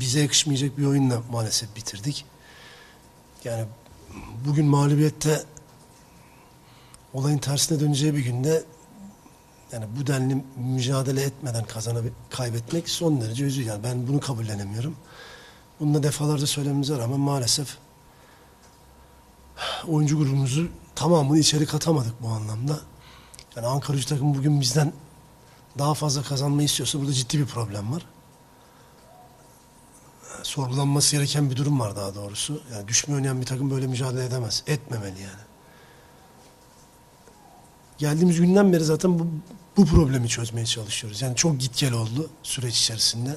bize yakışmayacak bir oyunla maalesef bitirdik. Yani bugün mağlubiyette olayın tersine döneceği bir günde yani bu denli mücadele etmeden kazanıp kaybetmek son derece üzücü. Yani ben bunu kabullenemiyorum. Bunu da defalarca söylememize rağmen maalesef oyuncu grubumuzu tamamını içeri katamadık bu anlamda. Yani Ankara gücü takım bugün bizden daha fazla kazanmayı istiyorsa burada ciddi bir problem var. Sorgulanması gereken bir durum var daha doğrusu. Yani düşme oynayan bir takım böyle mücadele edemez. Etmemeli yani. Geldiğimiz günden beri zaten bu, bu problemi çözmeye çalışıyoruz. Yani çok git gel oldu süreç içerisinde.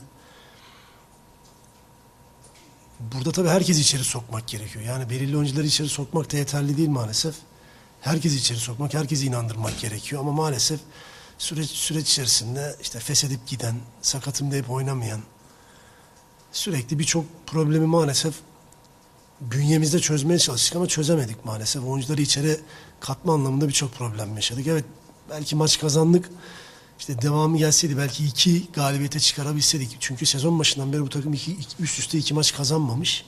Burada tabii herkes içeri sokmak gerekiyor. Yani belirli oyuncuları içeri sokmak da yeterli değil maalesef. Herkes içeri sokmak, herkesi inandırmak gerekiyor. Ama maalesef süreç, süreç içerisinde işte feshedip giden, sakatım deyip oynamayan, sürekli birçok problemi maalesef bünyemizde çözmeye çalıştık ama çözemedik maalesef. Oyuncuları içeri katma anlamında birçok problem yaşadık. Evet belki maç kazandık. İşte devamı gelseydi belki iki galibiyete çıkarabilseydik. Çünkü sezon başından beri bu takım iki, iki- üst üste iki maç kazanmamış.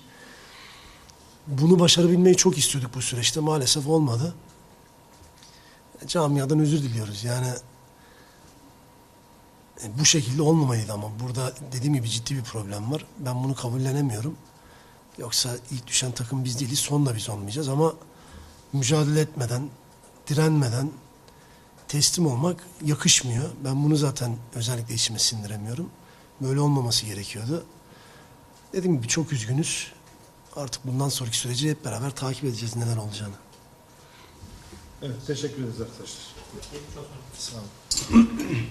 Bunu başarabilmeyi çok istiyorduk bu süreçte. Maalesef olmadı. Camiadan özür diliyoruz. Yani bu şekilde olmamalıydı ama burada dediğim gibi ciddi bir problem var. Ben bunu kabullenemiyorum. Yoksa ilk düşen takım biz değiliz, son da biz olmayacağız ama mücadele etmeden, direnmeden teslim olmak yakışmıyor. Ben bunu zaten özellikle içime sindiremiyorum. Böyle olmaması gerekiyordu. Dediğim gibi çok üzgünüz. Artık bundan sonraki süreci hep beraber takip edeceğiz neler olacağını. Evet, teşekkür ederiz arkadaşlar. Sağ olun.